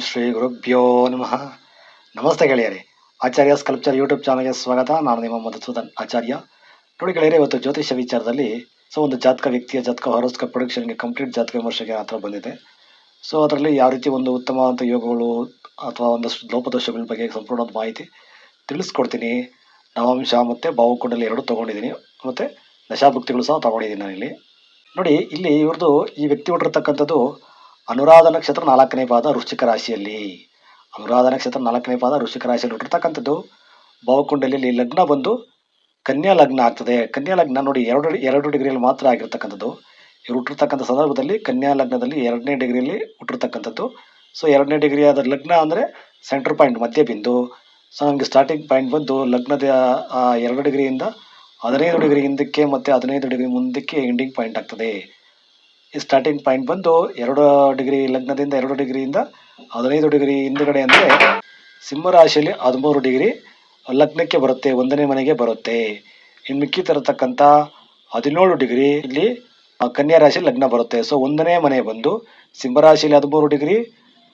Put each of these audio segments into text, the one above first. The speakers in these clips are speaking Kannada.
ಶ್ರೀ ಗುರುಭ್ಯೋ ನಮಃ. ನಮಸ್ತೆ ಗೆಳೆಯರೇ. ಆಚಾರ್ಯ ಸ್ಕಲ್ಪ್ಚರ್ ಯೂಟ್ಯೂಬ್ ಚಾನಲ್ಗೆ ಸ್ವಾಗತ. ನಾನು ನಿಮ್ಮ ಮಧುಸೂದನ್ ಆಚಾರ್ಯ. ನೋಡಿ ಗೆಳೆಯರೇ, ಇವತ್ತು ಜ್ಯೋತಿಷ್ಯ ವಿಚಾರದಲ್ಲಿ ಸೊ, ಒಂದು ಜಾತಕ ವ್ಯಕ್ತಿಯ ಜಾತಕ ಹೊರಸ್ಕ ಪ್ರೊಡಕ್ಷನ್ಗೆ ಕಂಪ್ಲೀಟ್ ಜಾತಕ ವಿಮರ್ಶೆಗೆ ಹತ್ರ ಬಂದಿದೆ. ಸೊ ಅದರಲ್ಲಿ ಯಾವ ರೀತಿ ಒಂದು ಉತ್ತಮವಾದಂಥ ಯೋಗಗಳು ಅಥವಾ ಒಂದಷ್ಟು ಲೋಪದೋಷಗಳ ಬಗ್ಗೆ ಸಂಪೂರ್ಣ ಮಾಹಿತಿ ತಿಳಿಸ್ಕೊಡ್ತೀನಿ. ನವಾಂಶ ಮತ್ತು ಭಾವಕುಂಡಲಿ ಎರಡು ತೊಗೊಂಡಿದ್ದೀನಿ. ಮತ್ತು ದಶಾಭಕ್ತಿಗಳು ಸಹ ತೊಗೊಂಡಿದ್ದೀನಿ ನಾನಿಲ್ಲಿ. ನೋಡಿ, ಇಲ್ಲಿ ಇವ್ರದ್ದು ಈ ವ್ಯಕ್ತಿ ಹುಟ್ಟಿರ್ತಕ್ಕಂಥದ್ದು ಅನುರಾಧ ನಕ್ಷತ್ರ ನಾಲ್ಕನೇ ಪಾದ ವೃಶ್ಚಿಕ ರಾಶಿಯಲ್ಲಿ. ಅನುರಾಧ ನಕ್ಷತ್ರ ನಾಲ್ಕನೇ ಪಾದ ವೃಶ್ಚಿಕ ರಾಶಿಯಲ್ಲಿ ಹುಟ್ಟಿರ್ತಕ್ಕಂಥದ್ದು. ಭಾವಕುಂಡಲಿಯಲ್ಲಿ ಲಗ್ನ ಬಂದು ಕನ್ಯಾ ಲಗ್ನ ಆಗ್ತದೆ. ಕನ್ಯಾ ಲಗ್ನ ನೋಡಿ ಎರಡು ಎರಡು ಡಿಗ್ರಿಯಲ್ಲಿ ಮಾತ್ರ ಆಗಿರ್ತಕ್ಕಂಥದ್ದು. ಇವರು ಹುಟ್ಟಿರ್ತಕ್ಕಂಥ ಸಂದರ್ಭದಲ್ಲಿ ಕನ್ಯಾ ಲಗ್ನದಲ್ಲಿ ಎರಡನೇ ಡಿಗ್ರಿಯಲ್ಲಿ ಹುಟ್ಟಿರ್ತಕ್ಕಂಥದ್ದು. ಸೊ, ಎರಡನೇ ಡಿಗ್ರಿ ಆದ ಲಗ್ನ ಅಂದರೆ ಸೆಂಟರ್ ಪಾಯಿಂಟ್ ಮಧ್ಯ ಬಿಂದು. ಸೊ ನಮಗೆ ಸ್ಟಾರ್ಟಿಂಗ್ ಪಾಯಿಂಟ್ ಬಂದು ಲಗ್ನದ ಎರಡು ಡಿಗ್ರಿಯಿಂದ ಹದಿನೈದು ಡಿಗ್ರಿ ಹಿಂದಕ್ಕೆ ಮತ್ತು ಹದಿನೈದು ಡಿಗ್ರಿ ಮುಂದಕ್ಕೆ ಎಂಡಿಂಗ್ ಪಾಯಿಂಟ್ ಆಗ್ತದೆ. ಈ ಸ್ಟಾರ್ಟಿಂಗ್ ಪಾಯಿಂಟ್ ಬಂದು ಎರಡು ಡಿಗ್ರಿ ಲಗ್ನದಿಂದ ಎರಡು ಡಿಗ್ರಿಯಿಂದ ಹದಿನೈದು ಡಿಗ್ರಿ ಹಿಂದುಗಡೆ ಅಂದರೆ ಸಿಂಹರಾಶಿಯಲ್ಲಿ ಹದಿಮೂರು ಡಿಗ್ರಿ ಲಗ್ನಕ್ಕೆ ಬರುತ್ತೆ, ಒಂದನೇ ಮನೆಗೆ ಬರುತ್ತೆ. ಇನ್ನು ಮಿಕ್ಕಿ ತರತಕ್ಕಂಥ ಹದಿನೇಳು ಡಿಗ್ರಿ ಇಲ್ಲಿ ಕನ್ಯಾ ರಾಶಿಯಲ್ಲಿ ಲಗ್ನ ಬರುತ್ತೆ. ಸೊ ಒಂದನೇ ಮನೆ ಬಂದು ಸಿಂಹರಾಶಿಯಲ್ಲಿ ಹದಿಮೂರು ಡಿಗ್ರಿ,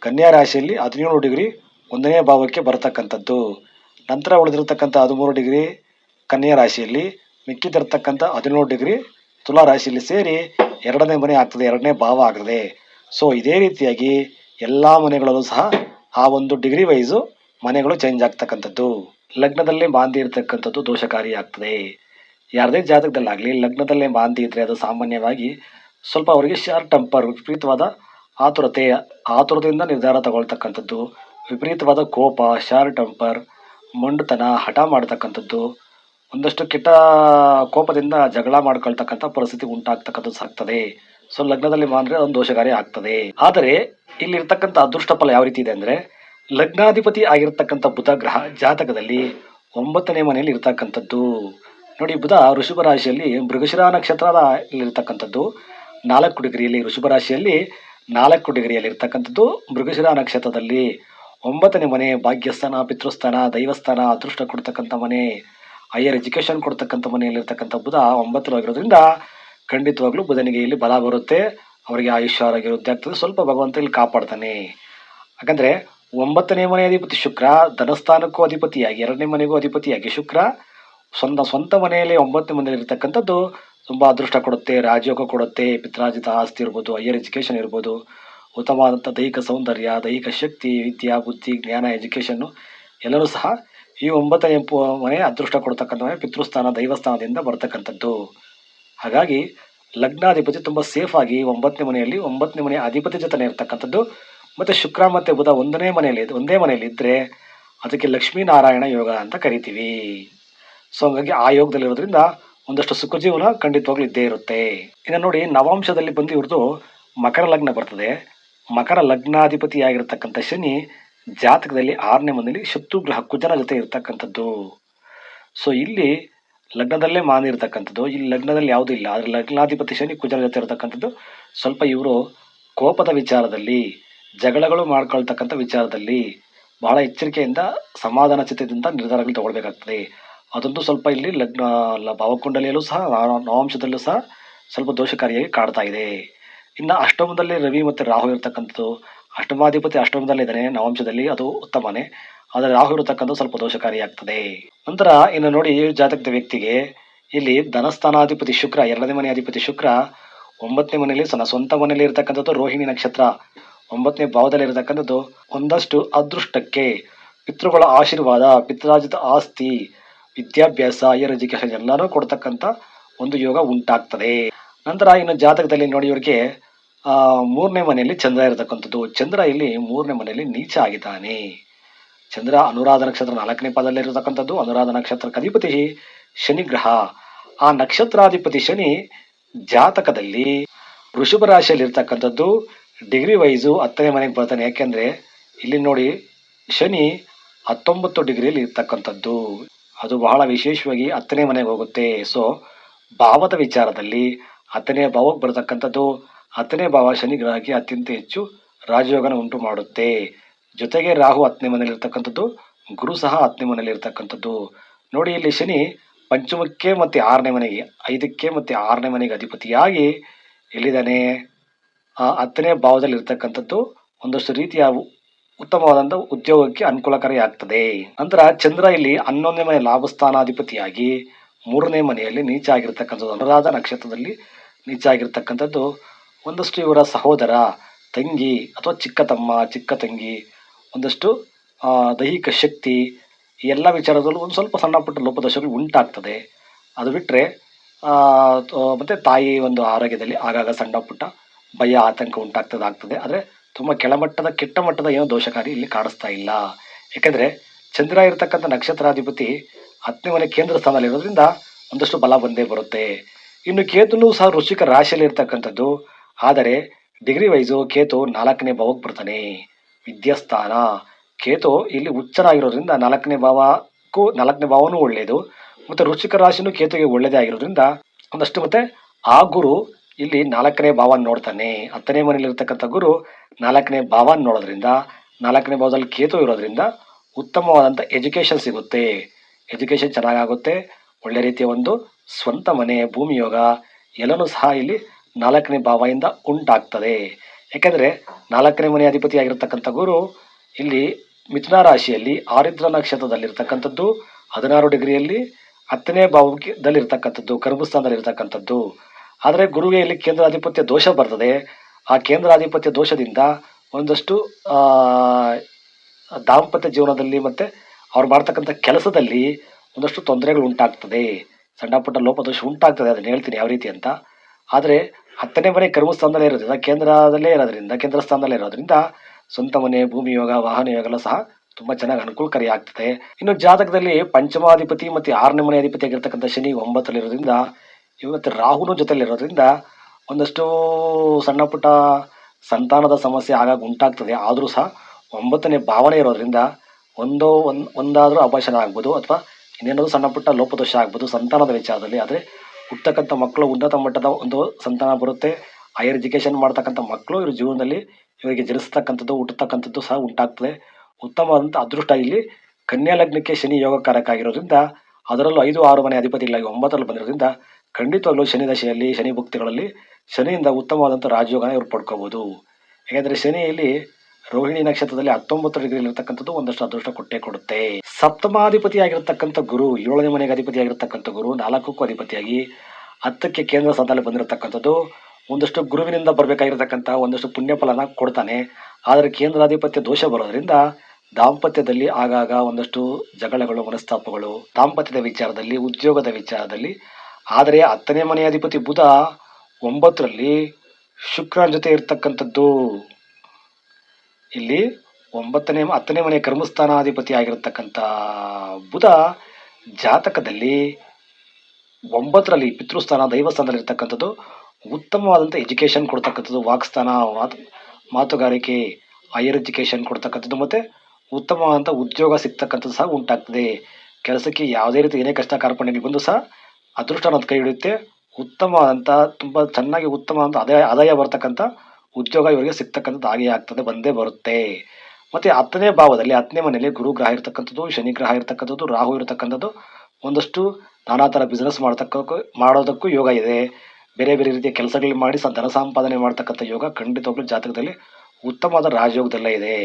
ಕನ್ಯಾ ರಾಶಿಯಲ್ಲಿ ಹದಿನೇಳು ಡಿಗ್ರಿ, ಒಂದನೇ ಭಾವಕ್ಕೆ ಬರತಕ್ಕಂಥದ್ದು. ನಂತರ ಉಳಿದಿರತಕ್ಕಂಥ ಹದಿಮೂರು ಡಿಗ್ರಿ ಕನ್ಯಾ ರಾಶಿಯಲ್ಲಿ ಮಿಕ್ಕಿದಿರತಕ್ಕಂಥ ಹದಿನೇಳು ಡಿಗ್ರಿ ತುಲಾ ರಾಶಿಯಲ್ಲಿ ಸೇರಿ ಎರಡನೇ ಮನೆ ಆಗ್ತದೆ, ಎರಡನೇ ಭಾವ ಆಗ್ತದೆ. ಸೊ ಇದೇ ರೀತಿಯಾಗಿ ಎಲ್ಲ ಮನೆಗಳಲ್ಲೂ ಸಹ ಆ ಒಂದು ಡಿಗ್ರಿ ವೈಸು ಮನೆಗಳು ಚೇಂಜ್ ಆಗ್ತಕ್ಕಂಥದ್ದು. ಲಗ್ನದಲ್ಲೇ ಮಾಂದಿ ಇರ್ತಕ್ಕಂಥದ್ದು ದೋಷಕಾರಿ ಆಗ್ತದೆ. ಯಾರದೇ ಜಾತಕದಲ್ಲಾಗಲಿ ಲಗ್ನದಲ್ಲೇ ಮಾಂದಿ ಇದ್ದರೆ ಅದು ಸಾಮಾನ್ಯವಾಗಿ ಸ್ವಲ್ಪ ಅವರಿಗೆ ಶಾರ್ಟ್ ಟೆಂಪರ್ ವಿಪರೀತವಾದ ಆತುರತೆ, ಆತುರದಿಂದ ನಿರ್ಧಾರ ತಗೊಳ್ತಕ್ಕಂಥದ್ದು. ವಿಪರೀತವಾದ ಕೋಪ ಶಾರ್ಟ್ ಟೆಂಪರ್ ಮೊಂಡುತನ, ಹಠ ಮಾಡ್ತಕ್ಕಂಥದ್ದು. ಒಂದಷ್ಟು ಕೆಟ್ಟ ಕೋಪದಿಂದ ಜಗಳ ಮಾಡ್ಕೊಳ್ತಕ್ಕಂಥ ಪರಿಸ್ಥಿತಿ ಉಂಟಾಗ್ತಕ್ಕಂಥದ್ದು ಸಾಗ್ತದೆ. ಸೊ, ಲಗ್ನದಲ್ಲಿ ಮಾಂದ್ರೆ ಒಂದು ದೋಷಕಾರಿ ಆಗ್ತದೆ. ಆದರೆ, ಇಲ್ಲಿರ್ತಕ್ಕಂಥ ಅದೃಷ್ಟ ಫಲ ಯಾವ ರೀತಿ ಇದೆ ಅಂದರೆ, ಲಗ್ನಾಧಿಪತಿ ಆಗಿರ್ತಕ್ಕಂಥ ಬುಧ ಗ್ರಹ ಜಾತಕದಲ್ಲಿ ಒಂಬತ್ತನೇ ಮನೆಯಲ್ಲಿ ಇರ್ತಕ್ಕಂಥದ್ದು. ನೋಡಿ, ಬುಧ ಋಷಭ ರಾಶಿಯಲ್ಲಿ ಮೃಗಶಿರ ನಕ್ಷತ್ರದ ಇರ್ತಕ್ಕಂಥದ್ದು ನಾಲ್ಕು ಡಿಗ್ರಿಯಲ್ಲಿ ಋಷಭ ರಾಶಿಯಲ್ಲಿ ನಾಲ್ಕು ಡಿಗ್ರಿಯಲ್ಲಿ ಇರ್ತಕ್ಕಂಥದ್ದು ಮೃಗಶಿರ ನಕ್ಷತ್ರದಲ್ಲಿ. ಒಂಬತ್ತನೇ ಮನೆ ಭಾಗ್ಯಸ್ಥಾನ, ಪಿತೃಸ್ಥಾನ, ದೈವಸ್ಥಾನ, ಅದೃಷ್ಟ ಕೊಡ್ತಕ್ಕಂಥ ಮನೆ. ಹೈಯರ್ ಎಜುಕೇಷನ್ ಕೊಡ್ತಕ್ಕಂಥ ಮನೆಯಲ್ಲಿರ್ತಕ್ಕಂಥ ಬುಧ ಒಂಬತ್ತರಲ್ಲಿ ಆಗಿರೋದ್ರಿಂದ ಖಂಡಿತವಾಗ್ಲೂ ಬುಧನಿಗೆ ಇಲ್ಲಿ ಬಲ ಬರುತ್ತೆ. ಅವರಿಗೆ ಆಯುಷ್ಯ ಆರೋಗ್ಯ ವೃದ್ಧಿ ಆಗ್ತದೆ ಸ್ವಲ್ಪ ಭಗವಂತ ಇಲ್ಲಿ ಕಾಪಾಡ್ತಾನೆ. ಯಾಕಂದರೆ ಒಂಬತ್ತನೇ ಮನೆ ಅಧಿಪತಿ ಶುಕ್ರ, ಧನಸ್ಥಾನಕ್ಕೂ ಅಧಿಪತಿಯಾಗಿ, ಎರಡನೇ ಮನೆಗೂ ಅಧಿಪತಿಯಾಗಿ ಶುಕ್ರ, ಸ್ವಂತ ಸ್ವಂತ ಮನೆಯಲ್ಲಿ ಒಂಬತ್ತನೇ ಮನೆಯಲ್ಲಿ ಇರತಕ್ಕಂಥದ್ದು ತುಂಬ ಅದೃಷ್ಟ ಕೊಡುತ್ತೆ, ರಾಜಯೋಗ ಕೊಡುತ್ತೆ ಪಿತ್ರಾಜಿತ ಆಸ್ತಿ ಇರ್ಬೋದು ಹೈಯರ್ ಎಜುಕೇಷನ್ ಇರ್ಬೋದು. ಉತ್ತಮವಾದಂಥ ದೈಹಿಕ ಸೌಂದರ್ಯ, ದೈಹಿಕ ಶಕ್ತಿ, ವಿದ್ಯಾ, ಬುದ್ಧಿ, ಜ್ಞಾನ ಎಜುಕೇಷನ್ನು ಎಲ್ಲರೂ ಸಹ ಈ ಒಂಬತ್ತನೇ ಮನೆ ಅದೃಷ್ಟ ಕೊಡ್ತಕ್ಕಂಥ ಮನೆ ಪಿತೃಸ್ಥಾನ, ದೈವಸ್ಥಾನದಿಂದ ಬರ್ತಕ್ಕಂಥದ್ದು. ಹಾಗಾಗಿ ಲಗ್ನಾಧಿಪತಿ ತುಂಬ ಸೇಫ್ ಆಗಿ ಒಂಬತ್ತನೇ ಮನೆಯಲ್ಲಿ ಒಂಬತ್ತನೇ ಮನೆ ಅಧಿಪತಿ ಜೊತೆ ಇರ್ತಕ್ಕಂಥದ್ದು. ಮತ್ತು ಶುಕ್ರ ಮತ್ತು ಬುಧ ಒಂದನೇ ಮನೆಯಲ್ಲಿ, ಒಂದೇ ಮನೆಯಲ್ಲಿ ಇದ್ದರೆ ಅದಕ್ಕೆ ಲಕ್ಷ್ಮೀನಾರಾಯಣ ಯೋಗ ಅಂತ ಕರಿತೀವಿ. ಸೊ ಹಾಗಾಗಿ ಆ ಯೋಗದಲ್ಲಿರೋದ್ರಿಂದ ಒಂದಷ್ಟು ಸುಖ ಜೀವನ ಖಂಡಿತವಾಗ್ಲೂ ಇದ್ದೇ ಇರುತ್ತೆ. ಇನ್ನು ನೋಡಿ ನವಾಂಶದಲ್ಲಿ ಬಂದು ಇವ್ರದ್ದು ಮಕರ ಲಗ್ನ ಬರ್ತದೆ. ಮಕರ ಲಗ್ನಾಧಿಪತಿಯಾಗಿರ್ತಕ್ಕಂಥ ಶನಿ ಜಾತಕದಲ್ಲಿ ಆರನೇ ಮನೆಯಲ್ಲಿ ಶತ್ರು ಗ್ರಹ ಕುಜನ ಜೊತೆ ಇರ್ತಕ್ಕಂಥದ್ದು. ಸೊ ಇಲ್ಲಿ ಲಗ್ನದಲ್ಲೇ ಮಾನ ಇರ್ತಕ್ಕಂಥದ್ದು. ಇಲ್ಲಿ ಲಗ್ನದಲ್ಲಿ ಯಾವುದೂ ಇಲ್ಲ. ಆದರೆ ಲಗ್ನಾಧಿಪತಿ ಶನಿ ಕುಜನ ಜೊತೆ ಇರತಕ್ಕಂಥದ್ದು. ಸ್ವಲ್ಪ ಇವರು ಕೋಪದ ವಿಚಾರದಲ್ಲಿ, ಜಗಳಗಳು ಮಾಡ್ಕೊಳ್ತಕ್ಕಂಥ ವಿಚಾರದಲ್ಲಿ ಬಹಳ ಎಚ್ಚರಿಕೆಯಿಂದ ಸಮಾಧಾನ ಚಿತ್ತದಿಂದ ನಿರ್ಧಾರಗಳು ತಗೊಳ್ಬೇಕಾಗ್ತದೆ. ಅದೊಂದು ಸ್ವಲ್ಪ ಇಲ್ಲಿ ಲಗ್ನ ಭಾವಕುಂಡಲಿಯಲ್ಲೂ ಸಹ ನವ- ನವಾಂಶದಲ್ಲೂ ಸಹ ಸ್ವಲ್ಪ ದೋಷಕಾರಿಯಾಗಿ ಕಾಡ್ತಾ ಇದೆ. ಇನ್ನು ಅಷ್ಟಮದಲ್ಲಿ ರವಿ ಮತ್ತು ರಾಹು ಇರತಕ್ಕಂಥದ್ದು. ಅಷ್ಟಮಾಧಿಪತಿ ಅಷ್ಟಮದಲ್ಲಿದ್ದಾನೆ ನವಾಂಶದಲ್ಲಿ ಅದು ಉತ್ತಮನೇ. ಆದರೆ ರಾಹು ಇರತಕ್ಕಂಥ ಸ್ವಲ್ಪ ದೋಷಕಾರಿಯಾಗ್ತದೆ. ನಂತರ ಇನ್ನು ನೋಡಿ ಜಾತಕದ ವ್ಯಕ್ತಿಗೆ ಇಲ್ಲಿ ಧನಸ್ಥಾನಾಧಿಪತಿ ಶುಕ್ರ, ಎರಡನೇ ಮನೆ ಅಧಿಪತಿ ಶುಕ್ರ, ಒಂಬತ್ತನೇ ಮನೆಯಲ್ಲಿ ತನ್ನ ಸ್ವಂತ ಮನೆಯಲ್ಲಿ ಇರತಕ್ಕಂಥದ್ದು ರೋಹಿಣಿ ನಕ್ಷತ್ರ, ಒಂಬತ್ತನೇ ಭಾವದಲ್ಲಿ ಇರತಕ್ಕಂಥದ್ದು ಒಂದಷ್ಟು ಅದೃಷ್ಟಕ್ಕೆ. ಪಿತೃಗಳ ಆಶೀರ್ವಾದ ಪಿತೃರಾಜಿತ ಆಸ್ತಿ, ವಿದ್ಯಾಭ್ಯಾಸ ಹೈಯರ್ ಎಜುಕೇಶನ್ ಎಲ್ಲನೂ ಕೊಡ್ತಕ್ಕಂಥ ಒಂದು ಯೋಗ ಉಂಟಾಗ್ತದೆ. ನಂತರ ಇನ್ನು ಜಾತಕದಲ್ಲಿ ನೋಡಿ ಇವರಿಗೆ ಮೂರನೇ ಮನೆಯಲ್ಲಿ ಚಂದ್ರ ಇರತಕ್ಕಂಥದ್ದು. ಚಂದ್ರ ಇಲ್ಲಿ ಮೂರನೇ ಮನೆಯಲ್ಲಿ ನೀಚ ಆಗಿದ್ದಾನೆ. ಚಂದ್ರ ಅನುರಾಧ ನಕ್ಷತ್ರ ನಾಲ್ಕನೇ ಪಾದದಲ್ಲಿ ಇರತಕ್ಕಂಥದ್ದು. ಅನುರಾಧ ನಕ್ಷತ್ರ ಅಧಿಪತಿ ಶನಿ ಗ್ರಹ. ಆ ನಕ್ಷತ್ರಾಧಿಪತಿ ಶನಿ ಜಾತಕದಲ್ಲಿ ವೃಷಭ ರಾಶಿಯಲ್ಲಿ ಇರ್ತಕ್ಕಂಥದ್ದು. ಡಿಗ್ರಿ ವೈಸು ಹತ್ತನೇ ಮನೆಗೆ ಬರ್ತಾನೆ ಯಾಕೆಂದ್ರೆ ಇಲ್ಲಿ ನೋಡಿ ಶನಿ ಹತ್ತೊಂಬತ್ತು ಡಿಗ್ರಿಯಲ್ಲಿ ಇರ್ತಕ್ಕಂಥದ್ದು. ಅದು ಬಹಳ ವಿಶೇಷವಾಗಿ ಹತ್ತನೇ ಮನೆಗೆ ಹೋಗುತ್ತೆ. ಸೊ ಭಾವದ ವಿಚಾರದಲ್ಲಿ ಹತ್ತನೇ ಭಾವಕ್ಕೆ ಬರತಕ್ಕಂಥದ್ದು ಹತ್ತನೇ ಭಾವ ಶನಿ ಗ್ರಹಕ್ಕೆ ಅತ್ಯಂತ ಹೆಚ್ಚು ರಾಜಯೋಗನ ಉಂಟು ಮಾಡುತ್ತೆ. ಜೊತೆಗೆ ರಾಹು ಹತ್ತನೇ ಮನೆಯಲ್ಲಿರ್ತಕ್ಕಂಥದ್ದು, ಗುರು ಸಹ ಹತ್ತನೇ ಮನೆಯಲ್ಲಿರ್ತಕ್ಕಂಥದ್ದು. ನೋಡಿ, ಇಲ್ಲಿ ಶನಿ ಪಂಚಮಕ್ಕೆ ಮತ್ತು ಆರನೇ ಮನೆಗೆ, ಐದಕ್ಕೆ ಮತ್ತು ಆರನೇ ಮನೆಗೆ ಅಧಿಪತಿಯಾಗಿ ಎಲ್ಲಿದ್ದಾನೆ ಹತ್ತನೇ ಭಾವದಲ್ಲಿ ಇರ್ತಕ್ಕಂಥದ್ದು ಒಂದಷ್ಟು ರೀತಿಯ ಉತ್ತಮವಾದಂಥ ಉದ್ಯೋಗಕ್ಕೆ ಅನುಕೂಲಕರ ಆಗ್ತದೆ. ನಂತರ ಚಂದ್ರ ಇಲ್ಲಿ ಹನ್ನೊಂದನೇ ಮನೆ ಲಾಭಸ್ಥಾನಾಧಿಪತಿಯಾಗಿ ಮೂರನೇ ಮನೆಯಲ್ಲಿ ನೀಚ ಆಗಿರ್ತಕ್ಕಂಥದ್ದು ಅನುರಾಧ ನಕ್ಷತ್ರದಲ್ಲಿ ನೀಚ ಆಗಿರ್ತಕ್ಕಂಥದ್ದು ಒಂದಷ್ಟು ಇವರ ಸಹೋದರ, ತಂಗಿ ಅಥವಾ ಚಿಕ್ಕ ತಮ್ಮ ಚಿಕ್ಕ ತಂಗಿ ಒಂದಷ್ಟು ದೈಹಿಕ ಶಕ್ತಿ ಎಲ್ಲ ವಿಚಾರದಲ್ಲೂ ಒಂದು ಸ್ವಲ್ಪ ಸಣ್ಣ ಪುಟ್ಟ ಲೋಪದೋಷಗಳು ಉಂಟಾಗ್ತದೆ. ಅದು ಬಿಟ್ಟರೆ ಮತ್ತು ತಾಯಿ ಒಂದು ಆರೋಗ್ಯದಲ್ಲಿ ಆಗಾಗ ಸಣ್ಣ ಪುಟ್ಟ ಭಯ, ಆತಂಕ ಉಂಟಾಗ್ತದೆ ಆಗ್ತದೆ ಆದರೆ ತುಂಬ ಕೆಳಮಟ್ಟದ, ಕೆಟ್ಟ ಮಟ್ಟದ ಏನೋ ದೋಷಕಾರಿ ಇಲ್ಲಿ ಕಾಣಿಸ್ತಾ ಇಲ್ಲ. ಯಾಕೆಂದರೆ ಚಂದ್ರ ಇರತಕ್ಕಂಥ ನಕ್ಷತ್ರಾಧಿಪತಿ ಹತ್ತನೇ ಮನೆ ಕೇಂದ್ರ ಸ್ಥಾನದಲ್ಲಿರೋದ್ರಿಂದ ಒಂದಷ್ಟು ಬಲ ಬಂದೇ ಬರುತ್ತೆ. ಇನ್ನು ಕೇತುನೂ ಸಹ ವೃಶ್ಚಿಕ ರಾಶಿಯಲ್ಲಿ ಇರ್ತಕ್ಕಂಥದ್ದು ಆದರೆ ಡಿಗ್ರಿ ವೈಸು ಕೇತು ನಾಲ್ಕನೇ ಭಾವಕ್ಕೆ ಬರ್ತಾನೆ ವಿದ್ಯಾಸ್ಥಾನ. ಕೇತು ಇಲ್ಲಿ ಉಚ್ಚನಾಗಿರೋದ್ರಿಂದ ನಾಲ್ಕನೇ ಭಾವಕ್ಕೂ ನಾಲ್ಕನೇ ಭಾವನೂ ಒಳ್ಳೆಯದು. ಮತ್ತು ರುಚಿಕ ರಾಶಿನೂ ಕೇತುಗೆ ಒಳ್ಳೆಯದೇ ಆಗಿರೋದ್ರಿಂದ ಒಂದಷ್ಟು ಮತ್ತೆ ಆ ಗುರು ಇಲ್ಲಿ ನಾಲ್ಕನೇ ಭಾವ ನೋಡ್ತಾನೆ. ಹತ್ತನೇ ಮನೆಯಲ್ಲಿರ್ತಕ್ಕಂಥ ಗುರು ನಾಲ್ಕನೇ ಭಾವ ನೋಡೋದ್ರಿಂದ, ನಾಲ್ಕನೇ ಭಾವದಲ್ಲಿ ಕೇತು ಇರೋದ್ರಿಂದ ಉತ್ತಮವಾದಂಥ ಎಜುಕೇಷನ್ ಸಿಗುತ್ತೆ. ಎಜುಕೇಷನ್ ಚೆನ್ನಾಗಾಗುತ್ತೆ. ಒಳ್ಳೆ ರೀತಿಯ ಒಂದು ಸ್ವಂತ ಮನೆ ಭೂಮಿಯೋಗ ಎಲ್ಲನೂ ಸಹ ಇಲ್ಲಿ ನಾಲ್ಕನೇ ಭಾವದಿಂದ ಉಂಟಾಗ್ತದೆ. ಯಾಕೆಂದರೆ ನಾಲ್ಕನೇ ಮನೆ ಅಧಿಪತಿಯಾಗಿರ್ತಕ್ಕಂಥ ಗುರು ಇಲ್ಲಿ ಮಿಥುನ ರಾಶಿಯಲ್ಲಿ ಆರಿದ್ರ ನಕ್ಷತ್ರದಲ್ಲಿರ್ತಕ್ಕಂಥದ್ದು, ಹದಿನಾರು ಡಿಗ್ರಿಯಲ್ಲಿ ಹತ್ತನೇ ಭಾವದಲ್ಲಿರ್ತಕ್ಕಂಥದ್ದು ಕರ್ಮಸ್ಥಾನದಲ್ಲಿರ್ತಕ್ಕಂಥದ್ದು ಆದರೆ ಗುರುವಿಗೆ ಇಲ್ಲಿ ಕೇಂದ್ರ ಆಧಿಪತ್ಯ ದೋಷ ಬರ್ತದೆ. ಆ ಕೇಂದ್ರ ಆಧಿಪತ್ಯ ದೋಷದಿಂದ ಒಂದಷ್ಟು ದಾಂಪತ್ಯ ಜೀವನದಲ್ಲಿ ಮತ್ತು ಅವ್ರು ಮಾಡ್ತಕ್ಕಂಥ ಕೆಲಸದಲ್ಲಿ ಒಂದಷ್ಟು ತೊಂದರೆಗಳು ಉಂಟಾಗ್ತದೆ. ಸಣ್ಣ ಪುಟ್ಟ ಲೋಪದೋಷ ಉಂಟಾಗ್ತದೆ, ಅದನ್ನು ಹೇಳ್ತೀನಿ ಯಾವ ರೀತಿ ಅಂತ. ಆದರೆ ಹತ್ತನೇ ಮನೆ ಕರ್ಮಸ್ಥಾನದಲ್ಲೇ ಇರೋದ್ರಿಂದ ಕೇಂದ್ರದಲ್ಲೇ ಇರೋದ್ರಿಂದ ಕೇಂದ್ರ ಸ್ಥಾನದಲ್ಲೇ ಇರೋದ್ರಿಂದ ಸ್ವಂತ ಮನೆ, ಭೂಮಿ, ಯೋಗ, ವಾಹನ ಯೋಗ ಎಲ್ಲ ಸಹ ತುಂಬಾ ಚೆನ್ನಾಗಿ ಅನುಕೂಲಕಾರಿ ಆಗ್ತದೆ. ಇನ್ನು ಜಾತಕದಲ್ಲಿ ಪಂಚಮಾಧಿಪತಿ ಮತ್ತು ಆರನೇ ಮನೆ ಅಧಿಪತಿ ಆಗಿರ್ತಕ್ಕಂಥ ಶನಿ ಒಂಬತ್ತಲ್ಲಿರೋದ್ರಿಂದ ಇವತ್ತು ರಾಹುನು ಜೊತೆಲಿರೋದ್ರಿಂದ ಒಂದಷ್ಟು ಸಣ್ಣ ಪುಟ್ಟ ಸಂತಾನದ ಸಮಸ್ಯೆ ಆಗಾಗ ಉಂಟಾಗ್ತದೆ. ಆದರೂ ಸಹ ಒಂಬತ್ತನೇ ಭಾವನೆ ಇರೋದ್ರಿಂದ ಒಂದೋ ಒಂದು, ಒಂದಾದರೂ ಅಭಾಷಣ ಆಗ್ಬೋದು ಅಥವಾ ಇನ್ನೇನಾದರೂ ಸಣ್ಣ ಪುಟ್ಟ ಲೋಪದೋಷ ಆಗ್ಬೋದು ಸಂತಾನದ ವಿಚಾರದಲ್ಲಿ. ಆದರೆ ಹುಟ್ಟತಕ್ಕಂಥ ಮಕ್ಕಳು ಉನ್ನತ ಮಟ್ಟದ ಒಂದು ಸಂತಾನ ಬರುತ್ತೆ. ಹೈಯರ್ ಎಜುಕೇಷನ್ ಮಾಡ್ತಕ್ಕಂಥ ಮಕ್ಕಳು ಇವ್ರ ಜೀವನದಲ್ಲಿ ಇವರಿಗೆ ಜನಿಸ್ತಕ್ಕಂಥದ್ದು, ಹುಟ್ಟತಕ್ಕಂಥದ್ದು ಸಹ ಉಂಟಾಗ್ತದೆ. ಉತ್ತಮವಾದಂಥ ಅದೃಷ್ಟ ಇಲ್ಲಿ ಕನ್ಯಾ ಲಗ್ನಕ್ಕೆ ಶನಿ ಯೋಗಕಾರಕ ಆಗಿರೋದ್ರಿಂದ ಅದರಲ್ಲೂ ಐದು, ಆರು ಮನೆ ಅಧಿಪತಿಗಳಾಗಿ ಒಂಬತ್ತರಲ್ಲಿ ಬಂದಿರೋದ್ರಿಂದ ಖಂಡಿತವಾಗ್ಲೂ ಶನಿ ದಶೆಯಲ್ಲಿ, ಶನಿ ಭಕ್ತಿಗಳಲ್ಲಿ ಶನಿಯಿಂದ ಉತ್ತಮವಾದಂಥ ರಾಜಯೋಗನ ಇವರು ಪಡ್ಕೋಬೋದು. ಯಾಕಂದರೆ ಶನಿಯಲ್ಲಿ ರೋಹಿಣಿ ನಕ್ಷತ್ರದಲ್ಲಿ ಹತ್ತೊಂಬತ್ತು ಡಿಗ್ರಿ ಇರತಕ್ಕಂಥದ್ದು ಒಂದಷ್ಟು ಅದೃಷ್ಟ ಕೊಟ್ಟೆ ಕೊಡುತ್ತೆ. ಸಪ್ತಮಾಧಿಪತಿ ಆಗಿರತಕ್ಕಂಥ ಗುರು, ಏಳನೇ ಮನೆಗೆ ಅಧಿಪತಿ ಆಗಿರತಕ್ಕಂಥ ಗುರು, ನಾಲ್ಕಕ್ಕೂ ಅಧಿಪತಿಯಾಗಿ ಹತ್ತಕ್ಕೆ ಕೇಂದ್ರ ಸ್ಥಾನದಲ್ಲಿ ಬಂದಿರತಕ್ಕಂಥದ್ದು ಒಂದಷ್ಟು ಗುರುವಿನಿಂದ ಬರಬೇಕಾಗಿರತಕ್ಕಂಥ ಒಂದಷ್ಟು ಪುಣ್ಯ ಫಲನ ಕೊಡ್ತಾನೆ. ಆದರೆ ಕೇಂದ್ರಾಧಿಪತ್ಯ ದೋಷ ಬರೋದ್ರಿಂದ ದಾಂಪತ್ಯದಲ್ಲಿ ಆಗಾಗ ಒಂದಷ್ಟು ಜಗಳಗಳು, ಮನಸ್ತಾಪಗಳು, ದಾಂಪತ್ಯದ ವಿಚಾರದಲ್ಲಿ, ಉದ್ಯೋಗದ ವಿಚಾರದಲ್ಲಿ, ಆದರೆ ಹತ್ತನೇ ಮನೆಯ ಅಧಿಪತಿ ಬುಧ ಒಂಬತ್ತರಲ್ಲಿ ಶುಕ್ರನ ಜೊತೆ ಇರ್ತಕ್ಕಂಥದ್ದು. ಇಲ್ಲಿ ಒಂಬತ್ತನೇ, ಹತ್ತನೇ ಮನೆ ಕರ್ಮಸ್ಥಾನಾಧಿಪತಿ ಆಗಿರತಕ್ಕಂಥ ಬುಧ ಜಾತಕದಲ್ಲಿ ಒಂಬತ್ತರಲ್ಲಿ ಪಿತೃಸ್ಥಾನ, ದೈವಸ್ಥಾನದಲ್ಲಿ ಇರತಕ್ಕಂಥದ್ದು, ಉತ್ತಮವಾದಂಥ ಎಜುಕೇಷನ್ ಕೊಡ್ತಕ್ಕಂಥದ್ದು ವಾಕ್ಸ್ಥಾನ ಮಾತು, ಮಾತುಗಾರಿಕೆ ಹೈಯರ್ ಎಜುಕೇಷನ್ ಕೊಡ್ತಕ್ಕಂಥದ್ದು ಮತ್ತು ಉತ್ತಮವಾದಂಥ ಉದ್ಯೋಗ ಸಿಗ್ತಕ್ಕಂಥದ್ದು ಸಹ ಉಂಟಾಗ್ತದೆ. ಕೆಲಸಕ್ಕೆ ಯಾವುದೇ ರೀತಿ ಏನೇ ಕಷ್ಟ ಕಾರ್ಪಣ್ಯಗಳು ಬಂದು ಸಹ ಅದೃಷ್ಟ ಅನ್ನೋದು ಕೈ ಹಿಡಿಯುತ್ತೆ. ಉತ್ತಮವಾದಂಥ, ತುಂಬ ಚೆನ್ನಾಗಿ ಉತ್ತಮವಾದಂಥ ಆದಾಯ ಆದಾಯ ಬರ್ತಕ್ಕಂಥ ಉದ್ಯೋಗ ಇವರಿಗೆ ಸಿಗ್ತಕ್ಕಂಥದ್ದು ಹಾಗೆ ಆಗ್ತದೆ, ಬಂದೇ ಬರುತ್ತೆ. ಮತ್ತು ಹತ್ತನೇ ಭಾವದಲ್ಲಿ, ಹತ್ತನೇ ಮನೆಯಲ್ಲಿ ಗುರು ಗ್ರಹ ಇರ್ತಕ್ಕಂಥದ್ದು, ಶನಿ ಗ್ರಹ ಇರ್ತಕ್ಕಂಥದ್ದು, ರಾಹು ಇರತಕ್ಕಂಥದ್ದು, ಒಂದಷ್ಟು ನಾನಾ ಥರ ಬಿಸ್ನೆಸ್ ಮಾಡ್ತಕ್ಕೂ ಮಾಡೋದಕ್ಕೂ ಯೋಗ ಇದೆ. ಬೇರೆ ಬೇರೆ ರೀತಿಯ ಕೆಲಸಗಳು ಮಾಡಿ ಧನ ಸಂಪಾದನೆ ಮಾಡ್ತಕ್ಕಂಥ ಯೋಗ ಖಂಡಿತವಾಗ್ಲೂ ಜಾತಕದಲ್ಲಿ ಉತ್ತಮವಾದ ರಾಜಯೋಗದಲ್ಲೇ ಇದೆ.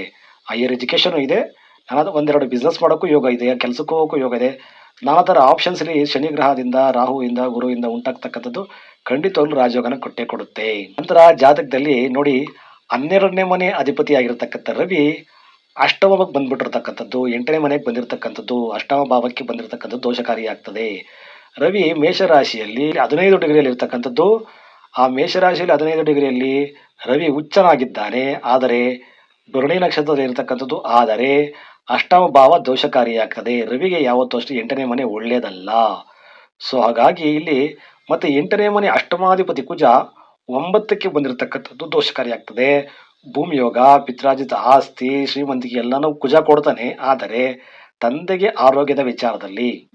ಹೈಯರ್ ಎಜುಕೇಷನು ಇದೆ. ನಾನು ಒಂದೆರಡು ಬಿಸ್ನೆಸ್ ಮಾಡೋಕ್ಕೂ ಯೋಗ ಇದೆ, ಕೆಲಸಕ್ಕೂ ಹೋಗೋಕ್ಕೂ ಯೋಗ ಇದೆ. ನಾನಾ ಥರ ಆಪ್ಷನ್ಸ್ಲಿ ಶನಿ ಗ್ರಹದಿಂದ ರಾಹುವಿಂದ, ಗುರುವಿಂದ ಉಂಟಾಗ್ತಕ್ಕಂಥದ್ದು ಖಂಡಿತವಾಗ್ಲೂ ರಾಜಯೋಗನ ಕೊಟ್ಟೇ ಕೊಡುತ್ತೆ. ನಂತರ ಜಾತಕದಲ್ಲಿ ನೋಡಿ ಹನ್ನೆರಡನೇ ಮನೆ ಅಧಿಪತಿಯಾಗಿರ್ತಕ್ಕಂಥ ರವಿ ಅಷ್ಟಮ ಭಾವಕ್ಕೆ ಬಂದ್ಬಿಟ್ಟಿರ್ತಕ್ಕಂಥದ್ದು, ಎಂಟನೇ ಮನೆಗೆ ಬಂದಿರತಕ್ಕಂಥದ್ದು ಅಷ್ಟಮ ಭಾವಕ್ಕೆ ಬಂದಿರತಕ್ಕಂಥದ್ದು ದೋಷಕಾರಿಯಾಗ್ತದೆ. ರವಿ ಮೇಷರಾಶಿಯಲ್ಲಿ ಹದಿನೈದು ಡಿಗ್ರಿಯಲ್ಲಿ ಇರ್ತಕ್ಕಂಥದ್ದು. ಆ ಮೇಷರಾಶಿಯಲ್ಲಿ ಹದಿನೈದು ಡಿಗ್ರಿಯಲ್ಲಿ ರವಿ ಹುಚ್ಚನಾಗಿದ್ದಾನೆ. ಆದರೆ ಭರಣಿ ನಕ್ಷತ್ರದಲ್ಲಿ ಇರತಕ್ಕಂಥದ್ದು. ಆದರೆ ಅಷ್ಟಮ ಭಾವ ದೋಷಕಾರಿಯಾಗ್ತದೆ. ರವಿಗೆ ಯಾವತ್ತೂ ಅಷ್ಟು ಎಂಟನೇ ಮನೆ ಒಳ್ಳೆಯದಲ್ಲ. ಸೊ ಹಾಗಾಗಿ ಇಲ್ಲಿ ಮತ್ತೆ ಎಂಟನೇ ಮನೆ ಅಷ್ಟಮಾಧಿಪತಿ ಕುಜ ಒಂಬತ್ತಕ್ಕೆ ಬಂದಿರತಕ್ಕಂಥದ್ದು ದೋಷಕಾರಿಯಾಗ್ತದೆ. ಭೂಮಿಯೋಗ ಪಿತ್ರಾಜಿತ ಆಸ್ತಿ, ಶ್ರೀಮಂತಿಗೆ ಎಲ್ಲನೂ ಕುಜ ಕೊಡ್ತಾನೆ. ಆದರೆ ತಂದೆಗೆ ಆರೋಗ್ಯದ ವಿಚಾರದಲ್ಲಿ,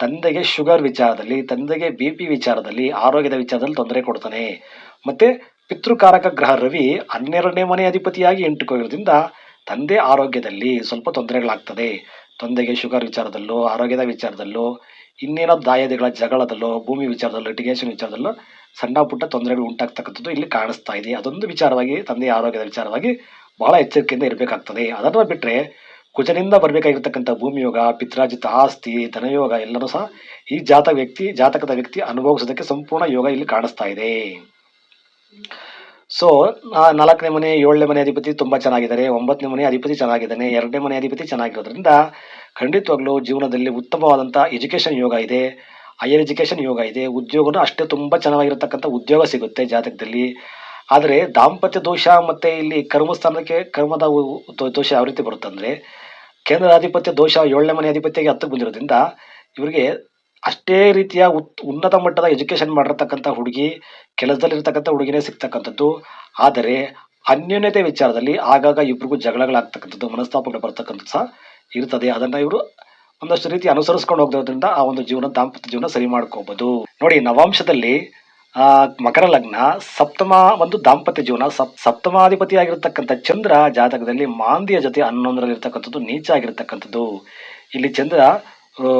ತಂದೆಗೆ ಶುಗರ್ ವಿಚಾರದಲ್ಲಿ, ತಂದೆಗೆ ಬಿ ಪಿ ವಿಚಾರದಲ್ಲಿ ಆರೋಗ್ಯದ ವಿಚಾರದಲ್ಲಿ ತೊಂದರೆ ಕೊಡ್ತಾನೆ. ಮತ್ತೆ ಪಿತೃಕಾರಕ ಗ್ರಹ ರವಿ ಹನ್ನೆರಡನೇ ಮನೆ ಅಧಿಪತಿಯಾಗಿ ಎಂಟುಕೋಗಿರೋದ್ರಿಂದ ತಂದೆ ಆರೋಗ್ಯದಲ್ಲಿ ಸ್ವಲ್ಪ ತೊಂದರೆಗಳಾಗ್ತದೆ. ತಂದೆಗೆ ಶುಗರ್ ವಿಚಾರದಲ್ಲೋ, ಆರೋಗ್ಯದ ವಿಚಾರದಲ್ಲೋ, ಇನ್ನೇನೋ ದಾಯಾದಿಗಳ ಜಗಳದಲ್ಲೋ, ಭೂಮಿ ವಿಚಾರದಲ್ಲೋ ಲಿಟಿಗೇಷನ್ ವಿಚಾರದಲ್ಲೋ ಸಣ್ಣ ಪುಟ್ಟ ತೊಂದರೆಗಳು ಉಂಟಾಗ್ತಕ್ಕಂಥದ್ದು ಇಲ್ಲಿ ಕಾಣಿಸ್ತಾ ಇದೆ. ಅದೊಂದು ವಿಚಾರವಾಗಿ ತಂದೆಯ ಆರೋಗ್ಯದ ವಿಚಾರವಾಗಿ ಬಹಳ ಎಚ್ಚರಿಕೆಯಿಂದ ಇರಬೇಕಾಗ್ತದೆ. ಅದನ್ನು ಬಿಟ್ಟರೆ ಕುಜನಿಂದ ಬರಬೇಕಾಗಿರ್ತಕ್ಕಂಥ ಭೂಮಿಯೋಗ ಪಿತ್ರಾಜಿತ ಆಸ್ತಿ, ಧನಯೋಗ ಎಲ್ಲರೂ ಸಹ ಈ ಜಾತಕ ವ್ಯಕ್ತಿ, ಜಾತಕದ ವ್ಯಕ್ತಿ ಅನುಭವಿಸೋದಕ್ಕೆ ಸಂಪೂರ್ಣ ಯೋಗ ಇಲ್ಲಿ ಕಾಣಿಸ್ತಾ ಇದೆ. ಸೊ ನಾಲ್ಕನೇ ಮನೆ, ಏಳನೇ ಮನೆ ಅಧಿಪತಿ ತುಂಬ ಚೆನ್ನಾಗಿದ್ದಾರೆ. ಒಂಬತ್ತನೇ ಮನೆ ಅಧಿಪತಿ ಚೆನ್ನಾಗಿದ್ದಾನೆ. ಎರಡನೇ ಮನೆ ಅಧಿಪತಿ ಚೆನ್ನಾಗಿರೋದ್ರಿಂದ ಖಂಡಿತವಾಗ್ಲೂ ಜೀವನದಲ್ಲಿ ಉತ್ತಮವಾದಂಥ ಎಜುಕೇಷನ್ ಯೋಗ ಇದೆ. ಹೈಯರ್ ಎಜುಕೇಷನ್ ಯೋಗ ಇದೆ. ಉದ್ಯೋಗನೂ ಅಷ್ಟೇ ತುಂಬ ಚೆನ್ನಾಗಿರತಕ್ಕಂಥ ಉದ್ಯೋಗ ಸಿಗುತ್ತೆ ಜಾತಕದಲ್ಲಿ. ಆದರೆ ದಾಂಪತ್ಯ ದೋಷ ಮತ್ತು ಇಲ್ಲಿ ಕರ್ಮಸ್ಥಾನಕ್ಕೆ ಕರ್ಮದ ದೋಷ ಯಾವ ರೀತಿ ಕೇಂದ್ರ ಅಧಿಪತ್ಯ ದೋಷ ಏಳನೇ ಮನೆ ಅಧಿಪತಿಗೆ ಹತ್ತು ಬಂದಿರೋದ್ರಿಂದ, ಇವರಿಗೆ ಅಷ್ಟೇ ರೀತಿಯ ಉನ್ನತ ಮಟ್ಟದ ಎಜುಕೇಷನ್ ಮಾಡಿರ್ತಕ್ಕಂಥ ಹುಡುಗಿ, ಕೆಲಸದಲ್ಲಿರ್ತಕ್ಕಂಥ ಹುಡುಗಿನೇ ಸಿಗ್ತಕ್ಕಂಥದ್ದು. ಆದರೆ, ಅನ್ಯೋನ್ಯತೆ ವಿಚಾರದಲ್ಲಿ ಆಗಾಗ ಇಬ್ಬರಿಗೂ ಜಗಳಗಳಾಗ್ತಕ್ಕಂಥದ್ದು, ಮನಸ್ತಾಪಗಳು ಬರ್ತಕ್ಕಂಥದ್ದು ಸಹ ಇರ್ತದೆ. ಅದನ್ನು ಇವರು ಒಂದಷ್ಟು ರೀತಿ ಅನುಸರಿಸ್ಕೊಂಡು ಹೋಗೋದ್ರಿಂದ ಆ ಒಂದು ಜೀವನ, ದಾಂಪತ್ಯ ಜೀವನ ಸರಿ ಮಾಡ್ಕೋಬಹುದು ನೋಡಿ, ನವಾಂಶದಲ್ಲಿ ಮಕರ ಲಗ್ನ, ಸಪ್ತಮ ಒಂದು ದಾಂಪತ್ಯ ಜೀವನ, ಸಪ್, ಸಪ್ತಮಾಧಿಪತಿಯಾಗಿರ್ತಕ್ಕಂಥ ಚಂದ್ರ ಜಾತಕದಲ್ಲಿ ಮಾಂದಿಯ ಜೊತೆ ಹನ್ನೊಂದರಲ್ಲಿ ಇರ್ತಕ್ಕಂಥದ್ದು ನೀಚ ಆಗಿರ್ತಕ್ಕಂಥದ್ದು ಇಲ್ಲಿ ಚಂದ್ರ